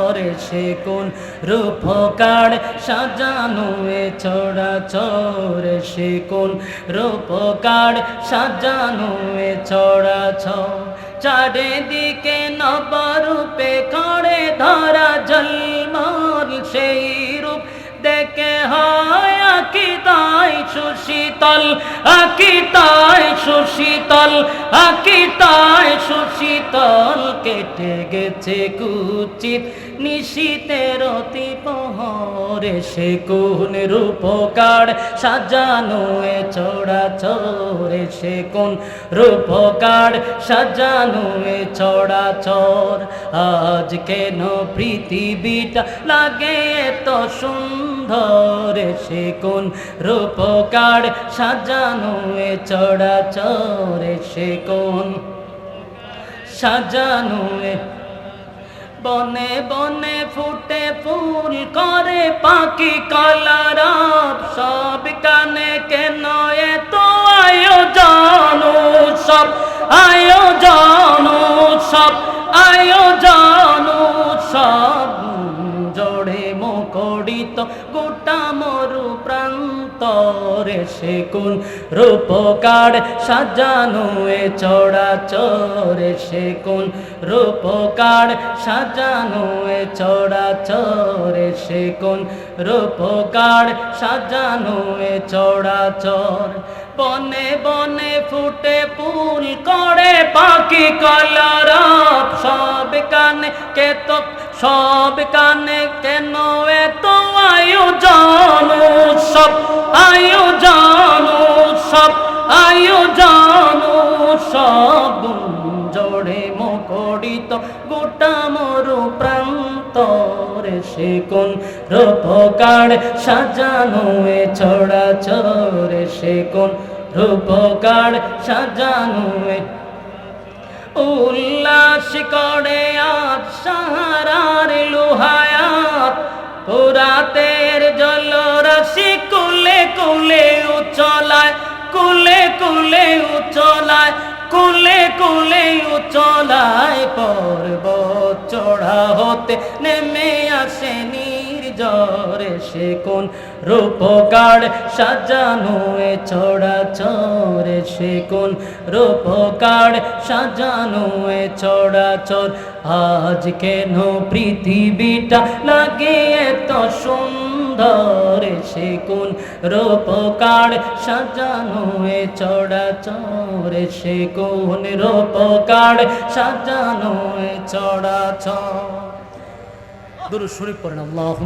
করে সে কোন রূপকার? সাজানো এ ছড়া চরে সে কোন রূপকার? সাজানো এ ছড়া ছ চারিদিকে নবরূপে করে ধরা জল জলমল সেই রূপ দেখে হয় আকিতাই সুশীতল আকিতাই সুশীতল আকিতাই সুশীতল কেটে গেছে কুচিত। নিশীতের অতি পহরে সে কোন রূপকার? সাজানো এ চড়া চরে সে কোন রূপকার? সাজানো এ চড়া চর, আজ কেন পৃথিবীটা লাগে এত সুন্দর? সে কোন রূপকার? সাজানো এ চড়া চরে সে কোন সাজানো বনে বনে ফুটে ফুল করে পাখি কলারাব, সব কানে কেন তো এত আয়োজন সব আয়োজন সব আয়োজন সব জোড়ে মুখরিত গোটা প্রান্তরে সে কোন রূপকার সাজানো এ চড়া চরে সে কোন রূপকার সাজানো এ চড়া চরে সে কোন রূপকার সাজানো এ চড়া চর বনে বনে ফুটে ফুল করে পাখি কলার সব কানে কে তো সব কানে কেন এত সব জোড়ে মুখরিত গোটা মরু প্রান্তরে সে কোন রূপকার সাজানো এ ছড়া চরে সে কোন রূপকার সাজানো এ। উল্লাস করে আজ সাহারার লোহায়াত, পুরাতের জল রাশি কুলে কুলে উচলায় কুলে কুলে উচলায় কুলে কুলে উচলায় পর্বত চড়া হতে নেমে আসে নির্জরে সে কোন রূপকার সাজানো এ চড়া চরে সে কোন রূপকার সাজানো চড়া চর। আজ কেন পৃথিবীটা লাগে এত সুন্দর সে কোন রূপকার সাজানো এ চড়া চর সে কোন রূপকার সাজানো এ চড়া চর। দুরু শরীফ পড়েন আল্লাহ